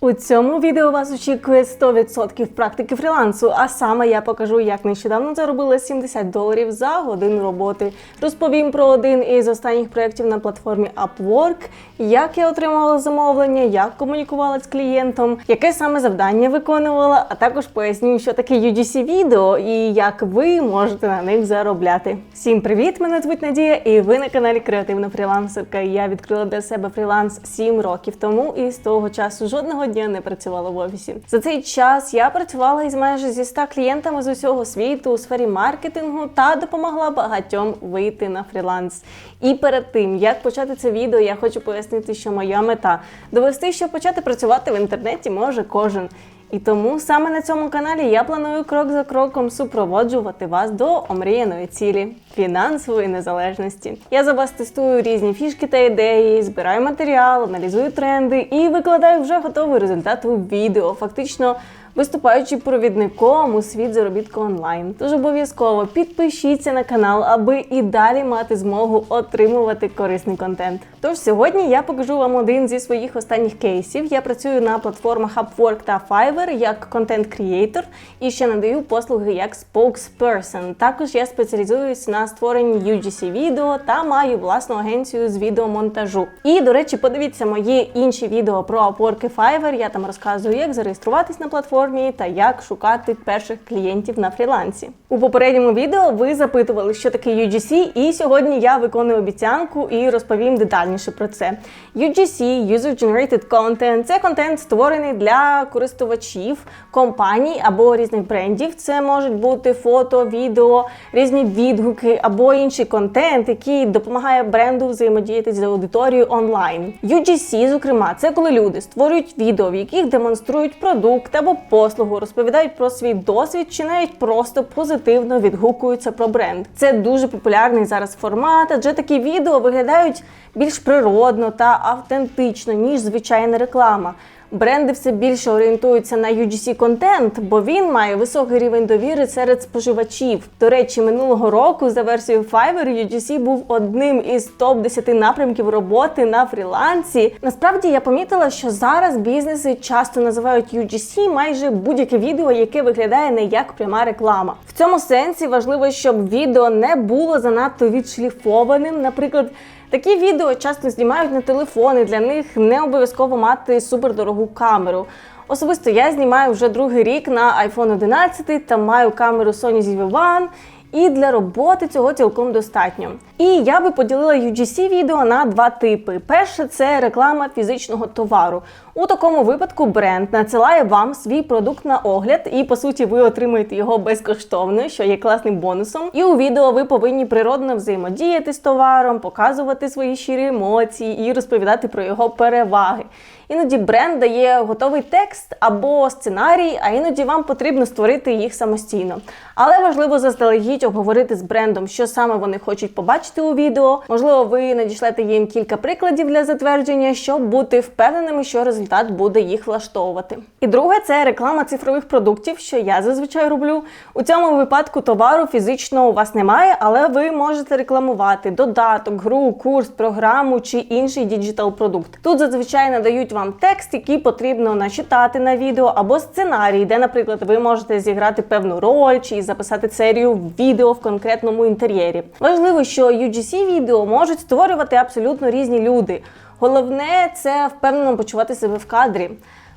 У цьому відео вас очікує 100% практики фрілансу, а саме я покажу, як нещодавно заробила 70 доларів за годину роботи. Розповім про один із останніх проєктів на платформі Upwork, як я отримувала замовлення, як комунікувала з клієнтом, яке саме завдання виконувала, а також поясню, що таке UGC відео і як ви можете на них заробляти. Всім привіт! Мене звуть Надія, і ви на каналі Креативна фрілансерка. Я відкрила для себе фріланс 7 років тому, і з того часу жодного дня не працювала в офісі. За цей час я працювала із майже зі 100 клієнтами з усього світу у сфері маркетингу та допомогла багатьом вийти на фріланс. І перед тим як почати це відео, я хочу пояснити, що моя мета довести, що почати працювати в інтернеті може кожен. І тому саме на цьому каналі я планую крок за кроком супроводжувати вас до омріяної цілі фінансової незалежності. Я за вас тестую різні фішки та ідеї, збираю матеріал, аналізую тренди і викладаю вже готовий результат у відео. Фактично. Виступаючи провідником у світ заробітку онлайн. Тож обов'язково підпишіться на канал, аби і далі мати змогу отримувати корисний контент. Тож сьогодні я покажу вам один зі своїх останніх кейсів. Я працюю на платформах Upwork та Fiverr як контент-крієйтор і ще надаю послуги як spokesperson. Також я спеціалізуюсь на створенні UGC відео та маю власну агенцію з відеомонтажу. І, до речі, подивіться мої інші відео про Upwork і Fiverr. Я там розказую, як зареєструватись на платформі та як шукати перших клієнтів на фрілансі. У попередньому відео ви запитували, що таке UGC, і сьогодні я виконую обіцянку і розповім детальніше про це. UGC – User Generated Content – це контент створений для користувачів, компаній або різних брендів. Це можуть бути фото, відео, різні відгуки або інший контент, який допомагає бренду взаємодіяти з аудиторією онлайн. UGC, зокрема, це коли люди створюють відео, в яких демонструють продукт або послугу, розповідають про свій досвід чи навіть просто позитивно відгукуються про бренд. Це дуже популярний зараз формат, адже такі відео виглядають більш природно та автентично, ніж звичайна реклама. Бренди все більше орієнтуються на UGC контент, бо він має високий рівень довіри серед споживачів. До речі, минулого року за версією Fiverr UGC був одним із топ 10 напрямків роботи на фрілансі. Насправді я помітила, що зараз бізнеси часто називають UGC майже будь-яке відео, яке виглядає не як пряма реклама. В цьому сенсі важливо, щоб відео не було занадто відшліфованим. Наприклад. Такі відео часто знімають на телефони, для них не обов'язково мати супердорогу камеру. Особисто я знімаю вже другий рік на iPhone 11 та маю камеру Sony ZV-1, і для роботи цього цілком достатньо. І я би поділила UGC відео на два типи. Перше це реклама фізичного товару. У такому випадку бренд надсилає вам свій продукт на огляд, і по суті ви отримуєте його безкоштовно, що є класним бонусом. І у відео ви повинні природно взаємодіяти з товаром, показувати свої щирі емоції і розповідати про його переваги. Іноді бренд дає готовий текст або сценарій, а іноді вам потрібно створити їх самостійно. Але важливо заздалегідь обговорити з брендом, що саме вони хочуть побачити у відео. Можливо, ви надішлете їм кілька прикладів для затвердження, щоб бути впевненими, що результат буде їх влаштовувати. І друге це реклама цифрових продуктів, що я зазвичай роблю. У цьому випадку товару фізично у вас немає, але ви можете рекламувати додаток, гру, курс, програму чи інший діджитал продукт. Тут зазвичай надають вам текст, який потрібно начитати на відео, або сценарій, де, наприклад, ви можете зіграти певну роль чи записати серію відео в конкретному інтер'єрі. Важливо, що UGC відео можуть створювати абсолютно різні люди. Головне це впевнено почувати себе в кадрі.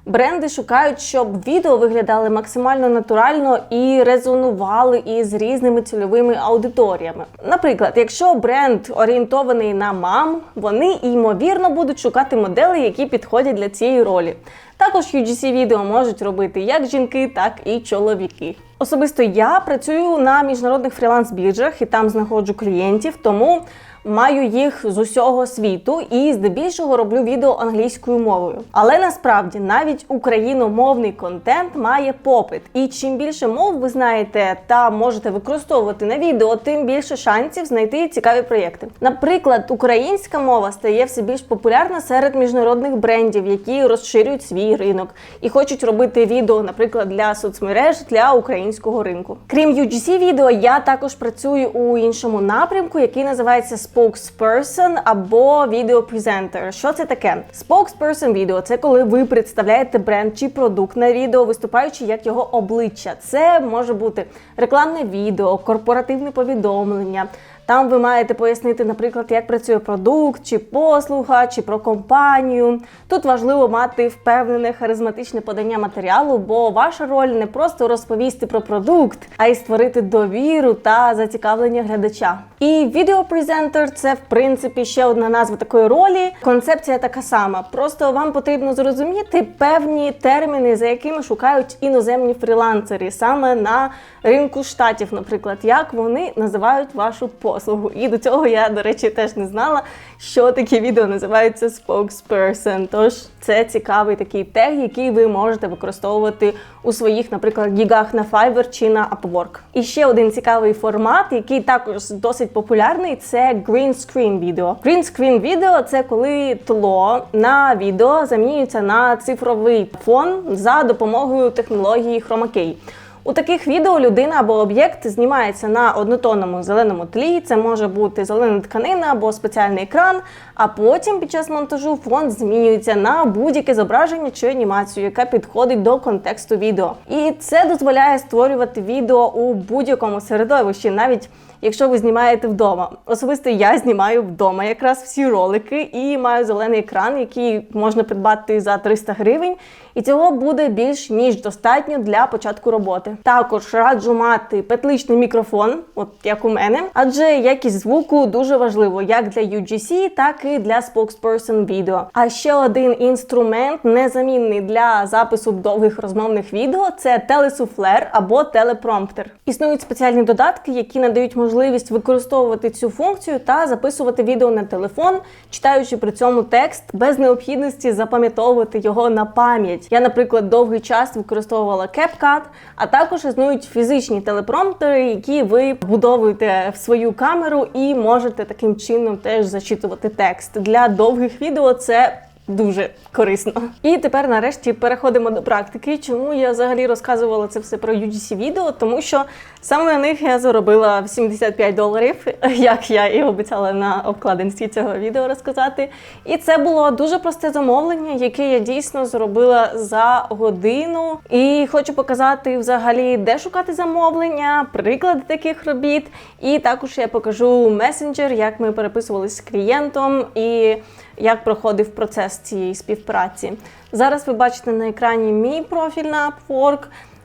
Бренди шукають, щоб відео виглядали максимально натурально і резонували із різними цільовими аудиторіями. Наприклад, якщо бренд орієнтований на мам, вони ймовірно будуть шукати модели, які підходять для цієї ролі. Також UGC відео можуть робити як жінки, так і чоловіки. Особисто я працюю на міжнародних фріланс-біржах і там знаходжу клієнтів, тому маю їх з усього світу і здебільшого роблю відео англійською мовою. Але насправді навіть україномовний контент має попит. І чим більше мов ви знаєте та можете використовувати на відео, тим більше шансів знайти цікаві проєкти. Наприклад, українська мова стає все більш популярна серед міжнародних брендів, які розширюють свій ринок і хочуть робити відео, наприклад, для соцмереж для українського ринку. Крім UGC відео, я також працюю у іншому напрямку, який називається spokesperson або відеопрезентер. Що це таке? Spokesperson відео це коли ви представляєте бренд чи продукт на відео, виступаючи як його обличчя. Це може бути рекламне відео, корпоративне повідомлення. Там ви маєте пояснити, наприклад, як працює продукт, чи послуга, чи про компанію. Тут важливо мати впевнене харизматичне подання матеріалу, бо ваша роль не просто розповісти про продукт, а й створити довіру та зацікавлення глядача. І відеопрезентер це в принципі ще одна назва такої ролі. Концепція така сама. Просто вам потрібно зрозуміти певні терміни, за якими шукають іноземні фрілансери, саме на ринку штатів, наприклад, як вони називають вашу послугу. І до цього я, до речі, теж не знала, що такі відео називаються spokesperson. Тож це цікавий такий тег, який ви можете використовувати у своїх, наприклад, гігах на Fiverr чи на Upwork. І ще один цікавий формат, який також досить популярний, це green screen відео. Green screen відео це коли тло на відео замінюється на цифровий фон за допомогою технології Key. У таких відео людина або об'єкт знімається на однотонному зеленому тлі. Це може бути зелена тканина або спеціальний екран. А потім під час монтажу фон змінюється на будь-яке зображення чи анімацію, яка підходить до контексту відео. І це дозволяє створювати відео у будь-якому середовищі, навіть якщо ви знімаєте вдома. Особисто я знімаю вдома якраз всі ролики і маю зелений екран, який можна придбати за 300 гривень. І цього буде більш ніж достатньо для початку роботи. Також раджу мати петличний мікрофон, от як у мене, адже якість звуку дуже важливо як для UGC, так і для spokesperson відео. А ще один інструмент незамінний для запису довгих розмовних відео це телесуфлер або телепромптер. Існують спеціальні додатки, які надають можливість використовувати цю функцію та записувати відео на телефон, читаючи при цьому текст без необхідності запам'ятовувати його на пам'ять. Я, наприклад, довгий час використовувала CapCut, а також існують фізичні телепромптери, які ви вбудовуєте в свою камеру і можете таким чином теж зачитувати текст. Для довгих відео це Дуже корисно. І тепер нарешті переходимо до практики. Чому я взагалі розказувала це все про UGC відео? Тому що саме на них я заробила 75 доларів, як я і обіцяла на обкладинці цього відео розказати. І це було дуже просте замовлення, яке я дійсно зробила за годину. І хочу показати взагалі, де шукати замовлення, приклади таких робіт. І також я покажу месенджер, як ми переписувалися з клієнтом. і як проходив процес цієї співпраці. Зараз ви бачите на екрані мій профіль на Upwork,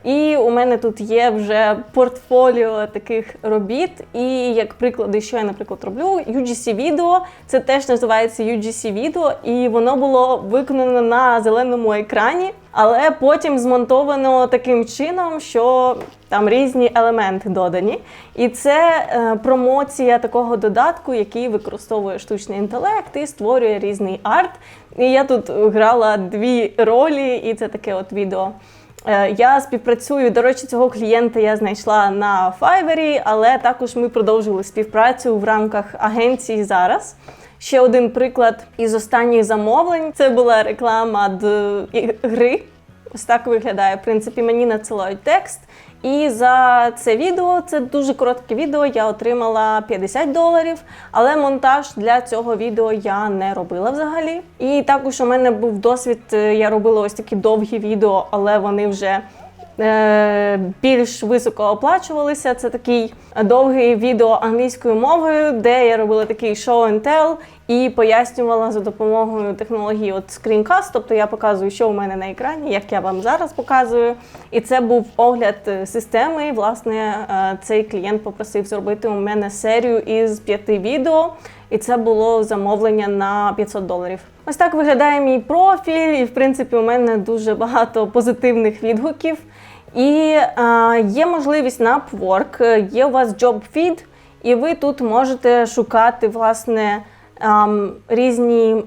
і у мене тут є вже портфоліо таких робіт. І як приклади, що я, наприклад, роблю, UGC відео, це теж називається UGC відео, і воно було виконано на зеленому екрані, але потім змонтовано таким чином, що там різні елементи додані. І це е, промоція такого додатку, який використовує штучний інтелект і створює різний арт. І я тут грала дві ролі, і це таке от відео. Е, я співпрацюю. До речі, цього клієнта я знайшла на Fiverr, але також ми продовжили співпрацю в рамках агенції зараз. Ще один приклад із останніх замовлень це була реклама до гри. Ось так виглядає. В принципі, мені надсилають текст. І за це відео, це дуже коротке відео, я отримала 50 доларів, але монтаж для цього відео я не робила взагалі. І також у мене був досвід, е, я робила ось такі довгі відео, але вони вже більш високо оплачувалися. Це такий довгий відео англійською мовою, де я робила такий show and tell і пояснювала за допомогою технології от Screencast, тобто я показую, що у мене на екрані, як я вам зараз показую. І це був огляд е, системи. І, власне, е, цей клієнт попросив зробити у мене серію із п'яти відео. І це було замовлення на 500 доларів. Ось так виглядає мій профіль, і в принципі у мене дуже багато позитивних відгуків. І е, є можливість на Upwork, є у вас job feed, і ви тут можете шукати власне. Um, різні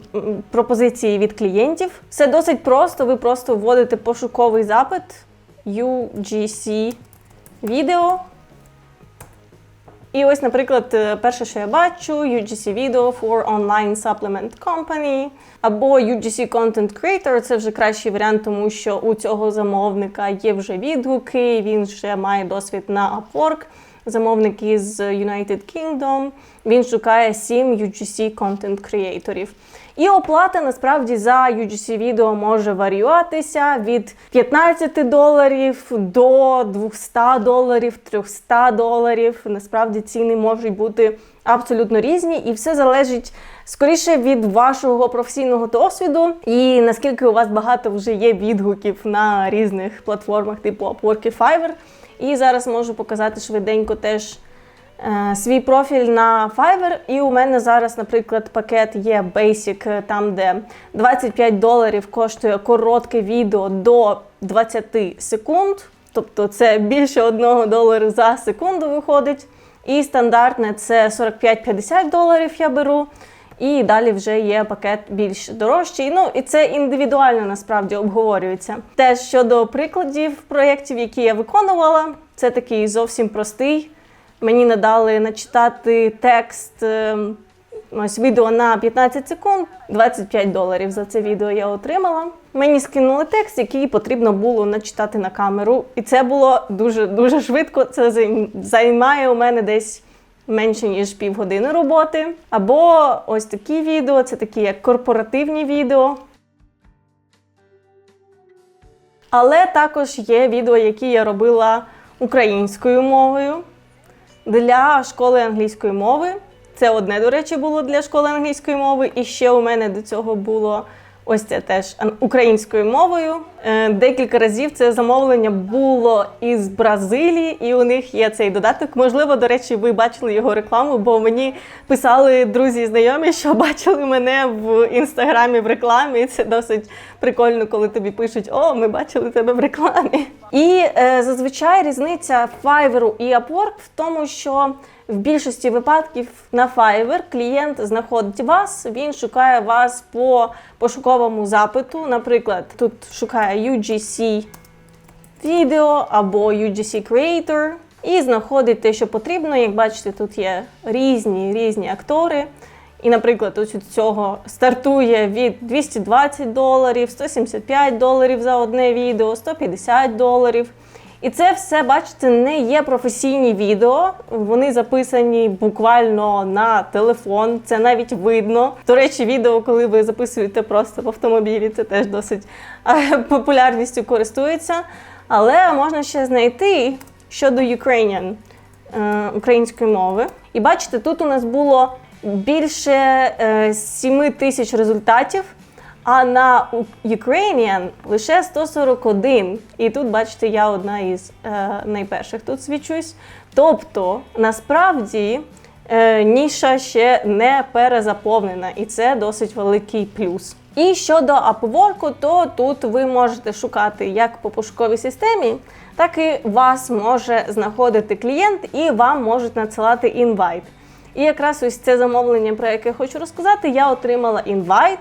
пропозиції від клієнтів. Все досить просто. Ви просто вводите пошуковий запит UGC відео. І ось, наприклад, е, перше, що я бачу, UGC Video for Online Supplement Company або UGC Content Creator. Це вже кращий варіант, тому що у цього замовника є вже відгуки, він вже має досвід на Upwork. замовник із United Kingdom. Він шукає 7 UGC контент креаторів. І оплата насправді за UGC відео може варіюватися від 15 доларів до 200 доларів, 300 доларів. Насправді ціни можуть бути абсолютно різні, і все залежить скоріше від вашого професійного досвіду і наскільки у вас багато вже є відгуків на різних платформах, типу Upwork і Fiverr. І зараз можу показати швиденько теж свій профіль на Fiverr. І у мене зараз, наприклад, пакет є Basic, е, там де 25 доларів коштує коротке відео до 20 секунд. Тобто це більше 1 долару за секунду виходить. І стандартне це 45-50 доларів я беру. І далі вже є пакет більш дорожчий. Ну і це індивідуально насправді обговорюється. Теж щодо прикладів проєктів, які я виконувала, це такий зовсім простий. Мені надали начитати текст. ем, Ось відео на 15 секунд, 25 доларів за це відео я отримала. Мені скинули текст, який потрібно було начитати на камеру. І це було дуже дуже швидко. Це займає у мене десь менше ніж півгодини роботи. Або ось такі відео, це такі як корпоративні відео. Але також є відео, які я робила українською мовою для школи англійської мови. Це одне, до речі, було для школи англійської мови. І ще у мене до цього було ось це теж українською мовою. Е, Декілька разів це замовлення було із Бразилії, і у них є цей додаток. Можливо, до речі, ви бачили його рекламу, бо мені писали друзі і знайомі, що бачили мене в інстаграмі в рекламі. Це досить прикольно, коли тобі пишуть: О, ми бачили тебе в рекламі. І е, зазвичай різниця Fiverr і Upwork в тому, що в більшості випадків на Fiverr клієнт знаходить вас, він шукає вас по пошуковому запиту. Наприклад, тут шукає UGC відео або UGC Creator і знаходить те, що потрібно. Як бачите, тут є різні різні актори. І, наприклад, ось від цього стартує від 220 доларів, 175 доларів за одне відео, 150 доларів. І це все, бачите, не є професійні відео. Вони записані буквально на телефон. Це навіть видно. До речі, відео, коли ви записуєте просто в автомобілі, це теж досить е, популярністю користується. Але можна ще знайти щодо Ukrainian, е, української мови. І бачите, тут у нас було більше е, 7 тисяч результатів. А на Ukrainian лише 141. І тут, бачите, я одна із е, найперших тут свідчусь. Тобто, насправді, е, ніша ще не перезаповнена, і це досить великий плюс. І щодо Upwork, то тут ви можете шукати як по пошуковій системі, так і вас може знаходити клієнт, і вам можуть надсилати інвайт. І якраз ось це замовлення, про яке хочу розказати, я отримала інвайт.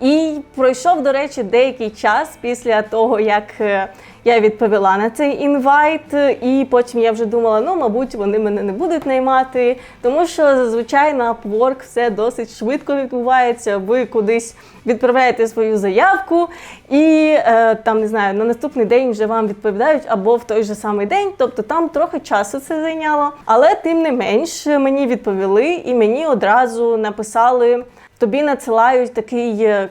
І пройшов, до речі, деякий час після того, як е, я відповіла на цей інвайт, і потім я вже думала, ну, мабуть, вони мене не будуть наймати, тому що зазвичай на Upwork все досить швидко відбувається. Ви кудись відправляєте свою заявку, і е, там не знаю, на наступний день вже вам відповідають або в той же самий день. Тобто там трохи часу це зайняло. Але тим не менш мені відповіли і мені одразу написали. Тобі надсилають такий е,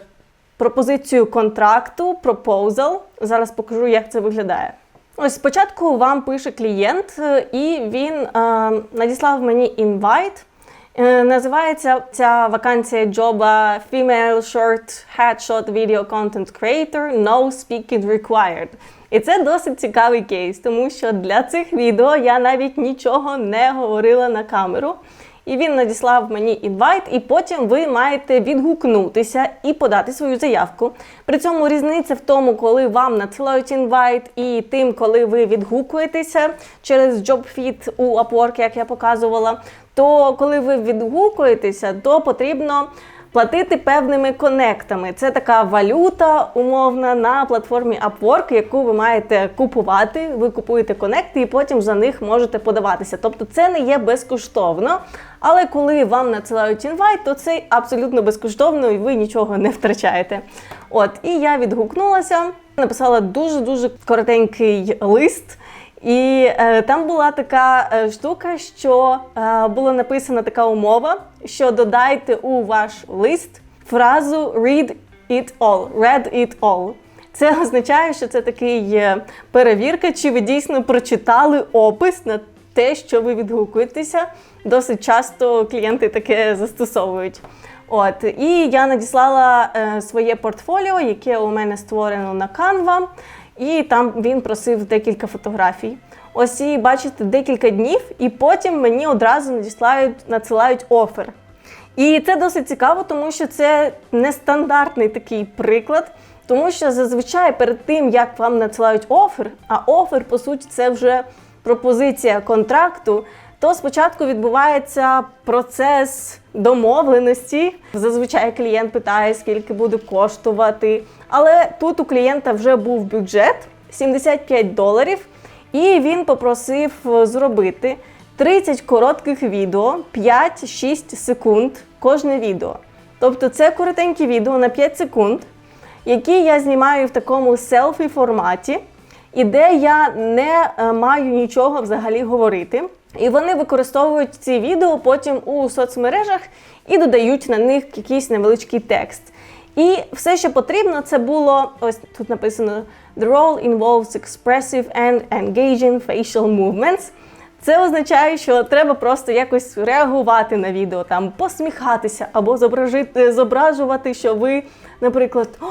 пропозицію контракту, пропозал. Зараз покажу, як це виглядає. Ось спочатку вам пише клієнт, е, і він е, надіслав мені інвайт. Е, називається ця вакансія джоба Female Short Headshot Video Content Creator No Speaking Required. І це досить цікавий кейс, тому що для цих відео я навіть нічого не говорила на камеру. І він надіслав мені інвайт, і потім ви маєте відгукнутися і подати свою заявку. При цьому різниця в тому, коли вам надсилають інвайт, і тим, коли ви відгукуєтеся через JobFit у Upwork, як я показувала. То коли ви відгукуєтеся, то потрібно платити певними конектами. Це така валюта умовна на платформі Upwork, яку ви маєте купувати. Ви купуєте конекти і потім за них можете подаватися. Тобто це не є безкоштовно. Але коли вам надсилають інвайт, то це абсолютно безкоштовно і ви нічого не втрачаєте. От, і я відгукнулася, написала дуже-дуже коротенький лист. І е, там була така е, штука, що е, була написана така умова, що додайте у ваш лист фразу read it all, read it all. Це означає, що це такий перевірка, чи ви дійсно прочитали опис на те, що ви відгукуєтеся. Досить часто клієнти таке застосовують. От і я надіслала е, своє портфоліо, яке у мене створено на Canva, і там він просив декілька фотографій. Ось і бачите декілька днів, і потім мені одразу надіслають, надсилають офер. І це досить цікаво, тому що це нестандартний такий приклад. Тому що зазвичай перед тим, як вам надсилають офер, а офер, по суті, це вже пропозиція контракту, то спочатку відбувається процес домовленості. Зазвичай клієнт питає, скільки буде коштувати. Але тут у клієнта вже був бюджет 75 доларів, і він попросив е, зробити 30 коротких відео, 5-6 секунд кожне відео. Тобто це коротенькі відео на 5 секунд, які я знімаю в такому селфі форматі, і де я не е, маю нічого взагалі говорити. І вони використовують ці відео потім у соцмережах і додають на них якийсь невеличкий текст. І все, що потрібно, це було ось тут написано: The role involves expressive and engaging facial movements. Це означає, що треба просто якось реагувати на відео, там посміхатися або зображити, зображувати, що ви, наприклад, О,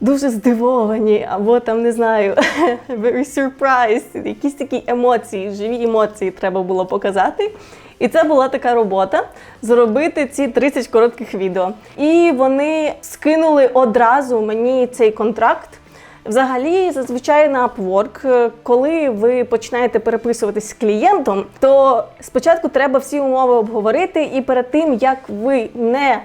дуже здивовані, або там не знаю, very surprised, якісь такі емоції, живі емоції треба було показати. І це була така робота зробити ці 30 коротких відео. І вони скинули одразу мені цей контракт. Взагалі, зазвичай на Upwork, е, коли ви починаєте переписуватись з клієнтом, то спочатку треба всі умови обговорити, і перед тим як ви не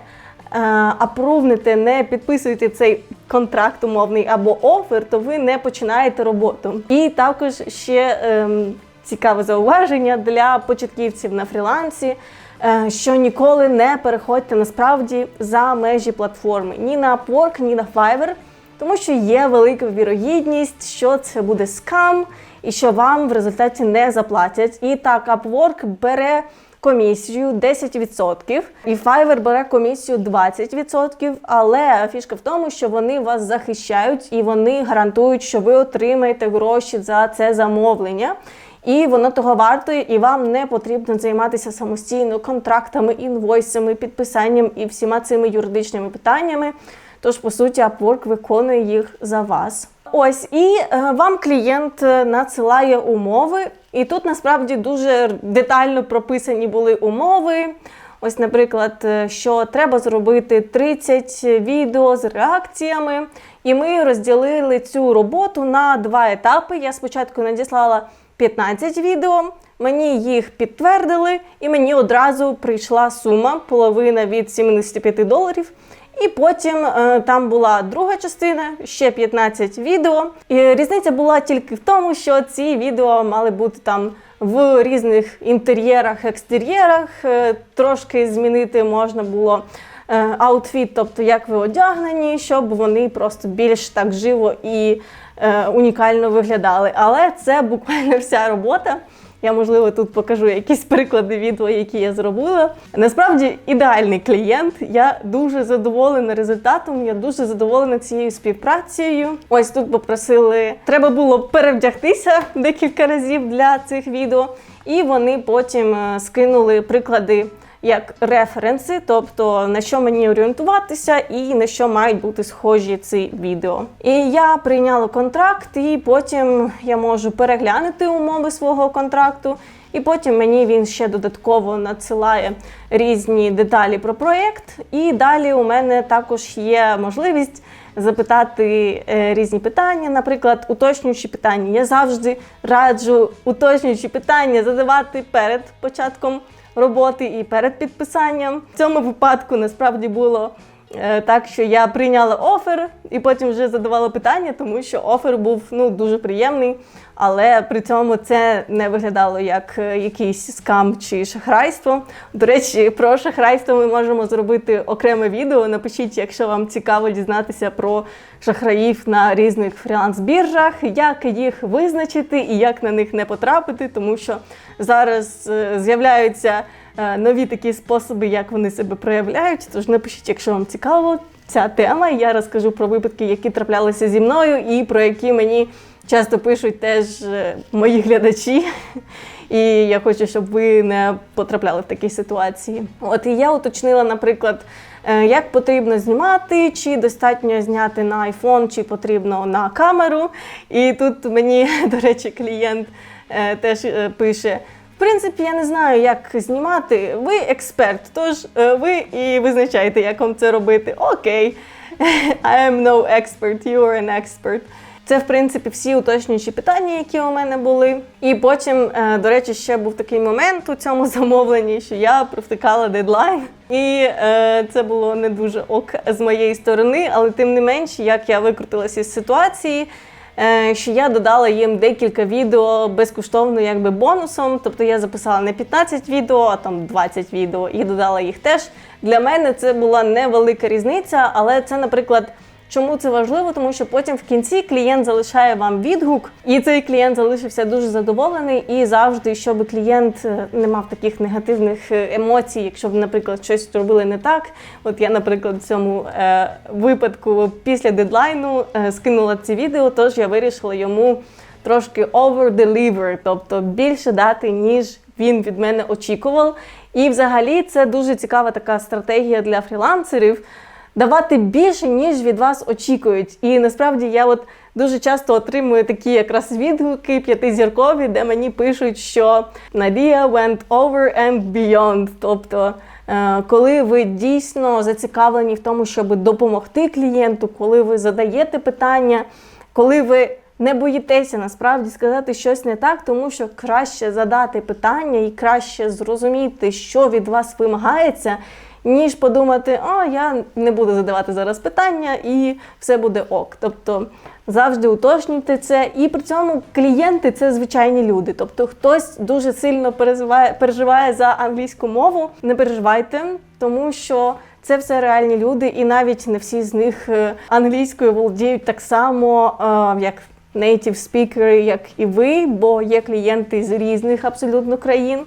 апрувнете, не підписуєте цей контракт умовний або офер, то ви не починаєте роботу. І також ще ем, цікаве зауваження для початківців на фрілансі. е, Що ніколи не переходьте насправді за межі платформи ні на Upwork, ні на Fiverr, тому що є велика вірогідність, що це буде скам і що вам в результаті не заплатять. І так, Upwork бере комісію 10%, і Fiverr бере комісію 20%, але фішка в тому, що вони вас захищають і вони гарантують, що ви отримаєте гроші за це замовлення. І воно того вартує, і вам не потрібно займатися самостійно контрактами, інвойсами, підписанням і всіма цими юридичними питаннями. Тож, по суті, Upwork виконує їх за вас. Ось і е, вам клієнт е, надсилає умови, і тут насправді дуже детально прописані були умови. Ось, наприклад, е, що треба зробити 30 відео з реакціями. І ми розділили цю роботу на два етапи. Я спочатку надіслала 15 відео, мені їх підтвердили, і мені одразу прийшла сума половина від 75 доларів. І потім е, там була друга частина, ще 15 відео. І різниця була тільки в тому, що ці відео мали бути там в різних інтер'єрах, екстер'єрах. Е, трошки змінити можна було е, аутфіт, тобто як ви одягнені, щоб вони просто більш так живо і унікально виглядали. Але це буквально вся робота. Я, можливо, тут покажу якісь приклади відео, які я зробила. Насправді ідеальний клієнт. Я дуже задоволена результатом. Я дуже задоволена цією співпрацею. Ось тут попросили, треба було перевдягтися декілька разів для цих відео, і вони потім е, скинули приклади. Як референси, тобто на що мені орієнтуватися і на що мають бути схожі ці відео. І я прийняла контракт, і потім я можу переглянути умови свого контракту, і потім мені він ще додатково надсилає різні деталі про проєкт. І далі у мене також є можливість запитати е, різні питання, наприклад, уточнюючі питання. Я завжди раджу уточнюючі питання задавати перед початком роботи і перед підписанням. В цьому випадку насправді було е, так, що я прийняла офер і потім вже задавала питання, тому що офер був ну, дуже приємний, але при цьому це не виглядало як е, якийсь скам чи шахрайство. До речі, про шахрайство ми можемо зробити окреме відео. Напишіть, якщо вам цікаво дізнатися про шахраїв на різних фріланс-біржах, як їх визначити і як на них не потрапити, тому що зараз е, з'являються е, нові такі способи, як вони себе проявляють. Тож напишіть, якщо вам цікаво ця тема. Я розкажу про випадки, які траплялися зі мною, і про які мені часто пишуть теж е, мої глядачі. І я хочу, щоб ви не потрапляли в такі ситуації. От і я уточнила, наприклад, е, як потрібно знімати, чи достатньо зняти на iPhone, чи потрібно на камеру. І тут мені, до речі, клієнт е, теж пише. В принципі, я не знаю, як знімати. Ви експерт, тож ви і визначаєте, як вам це робити. Окей. I am no expert, you are an expert. Це, в принципі, всі уточнюючі питання, які у мене були. І потім, е, до речі, ще був такий момент у цьому замовленні, що я провтикала дедлайн. І е, це було не дуже ок з моєї сторони, але тим не менш, як я викрутилася із ситуації, е, що я додала їм декілька відео безкоштовно, якби бонусом. Тобто я записала не 15 відео, а там 20 відео і додала їх теж. Для мене це була невелика різниця, але це, наприклад. Чому це важливо? Тому що потім в кінці клієнт залишає вам відгук, і цей клієнт залишився дуже задоволений. І завжди, щоб клієнт е, не мав таких негативних е, емоцій, якщо б, наприклад, щось зробили не так. От я, наприклад, в цьому е, випадку після дедлайну е, скинула ці відео, тож я вирішила йому трошки over-deliver, тобто більше дати, ніж він від мене очікував. І взагалі це дуже цікава така стратегія для фрілансерів давати більше, ніж від вас очікують. І насправді я от дуже часто отримую такі якраз відгуки п'ятизіркові, де мені пишуть, що Надія went over and beyond. Тобто, е, коли ви дійсно зацікавлені в тому, щоб допомогти клієнту, коли ви задаєте питання, коли ви не боїтеся насправді сказати щось не так, тому що краще задати питання і краще зрозуміти, що від вас вимагається, ніж подумати, о, я не буду задавати зараз питання і все буде ок. Тобто завжди уточнюйте це. І при цьому клієнти це звичайні люди. Тобто, хтось дуже сильно переживає, переживає за англійську мову. Не переживайте, тому що. Це все реальні люди, і навіть не всі з них е, англійською володіють так само, е, як native speaker, як і ви, бо є клієнти з різних абсолютно країн.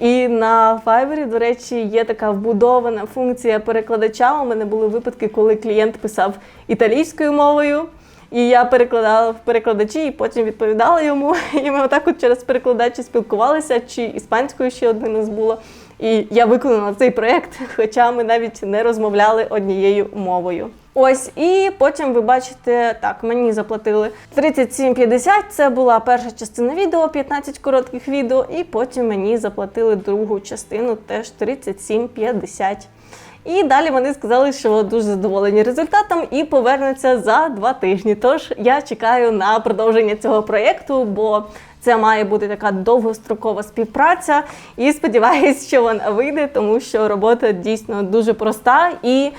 І на Fiverr, до речі, є така вбудована функція перекладача. У мене були випадки, коли клієнт писав італійською мовою. І я перекладала в перекладачі і потім відповідала йому. І ми отак от через перекладачі спілкувалися, чи іспанською ще одне нас було. І я виконала цей проєкт, хоча ми навіть не розмовляли однією мовою. Ось, і потім ви бачите, так, мені заплатили 37,50. Це була перша частина відео, 15 коротких відео, і потім мені заплатили другу частину, теж 37,50. І далі вони сказали, що дуже задоволені результатом і повернуться за два тижні. Тож я чекаю на продовження цього проєкту, бо це має бути така довгострокова співпраця. І сподіваюся, що вона вийде, тому що робота дійсно дуже проста і.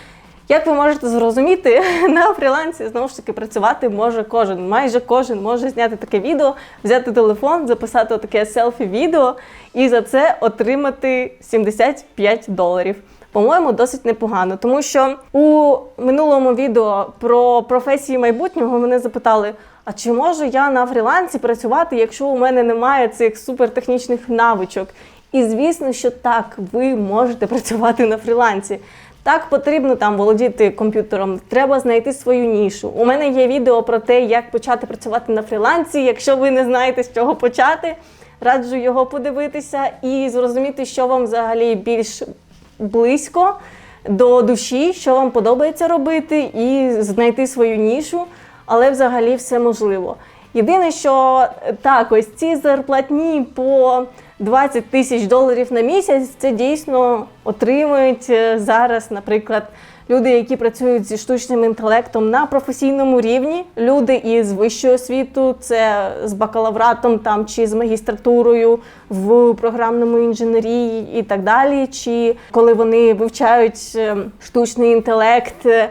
Як ви можете зрозуміти, на фрілансі знову ж таки працювати може кожен. Майже кожен може зняти таке відео, взяти телефон, записати таке селфі-відео і за це отримати 75 доларів. По-моєму, досить непогано, тому що у минулому відео про професії майбутнього мене запитали: а чи можу я на фрілансі працювати, якщо у мене немає цих супертехнічних навичок? І звісно, що так, ви можете працювати на фрілансі. Так потрібно там володіти комп'ютером, треба знайти свою нішу. У мене є відео про те, як почати працювати на фрілансі. Якщо ви не знаєте, з чого почати, раджу його подивитися і зрозуміти, що вам взагалі більш близько до душі, що вам подобається робити, і знайти свою нішу, але взагалі все можливо. Єдине, що так, ось ці зарплатні по 20 тисяч доларів на місяць, це дійсно отримують е, зараз, наприклад, люди, які працюють зі штучним інтелектом на професійному рівні, люди із вищою освітою, це з бакалавратом там чи з магістратурою в програмному інженерії і так далі. Чи коли вони вивчають е, штучний інтелект, е,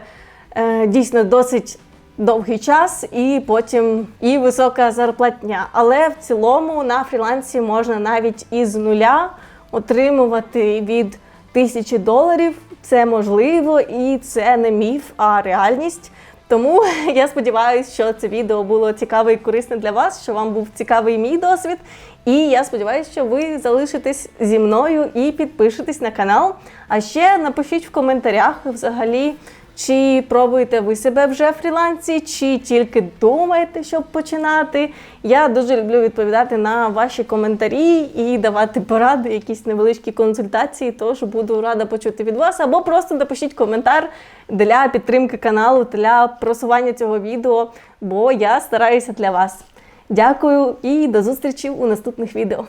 дійсно досить довгий час і потім і висока зарплатня. Але в цілому на фрілансі можна навіть із нуля отримувати від тисячі доларів. Це можливо і це не міф, а реальність. Тому я сподіваюся, що це відео було цікаве і корисне для вас, що вам був цікавий мій досвід. І я сподіваюся, що ви залишитесь зі мною і підпишетесь на канал. А ще напишіть в коментарях взагалі. Чи пробуєте ви себе вже фрілансі, чи тільки думаєте, щоб починати? Я дуже люблю відповідати на ваші коментарі і давати поради, якісь невеличкі консультації. Тож буду рада почути від вас. Або просто напишіть коментар для підтримки каналу, для просування цього відео, бо я стараюся для вас. Дякую і до зустрічі у наступних відео.